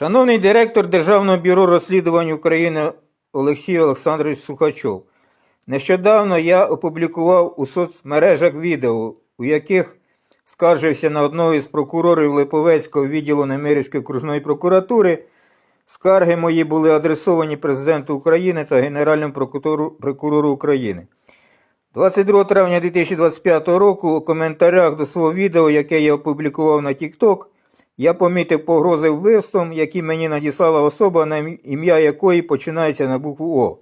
Шановний директор Державного бюро розслідувань України Олексій Олександрович Сухачов. Нещодавно я опублікував у соцмережах відео, у яких скаржився на одного із прокурорів Липовецького відділу Немирівської окружної прокуратури. Скарги мої були адресовані президенту України та Генеральному прокурору, прокурору України. 22 травня 2025 року у коментарях до свого відео, яке я опублікував на TikTok, я помітив погрози вбивством, які мені надіслала особа, на ім'я якої починається на букву О.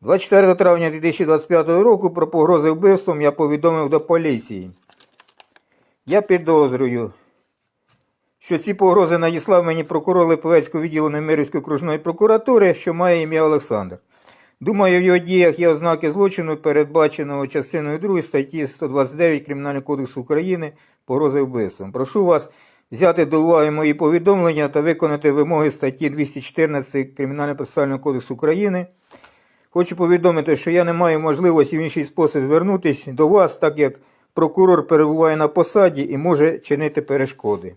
24 травня 2025 року про погрози вбивством я повідомив до поліції. Я підозрюю, що ці погрози надіслав мені прокурор Липовецького відділу Немирівської окружної прокуратури, що має ім'я Олександр. Думаю, в його діях є ознаки злочину, передбаченого частиною 2 статті 129 Кримінального кодексу України погрози вбивством. Прошу вас взяти до уваги мої повідомлення та виконати вимоги статті 214 Кримінального процесуального кодексу України. Хочу повідомити, що я не маю можливості в інший спосіб звернутися до вас, так як прокурор перебуває на посаді і може чинити перешкоди.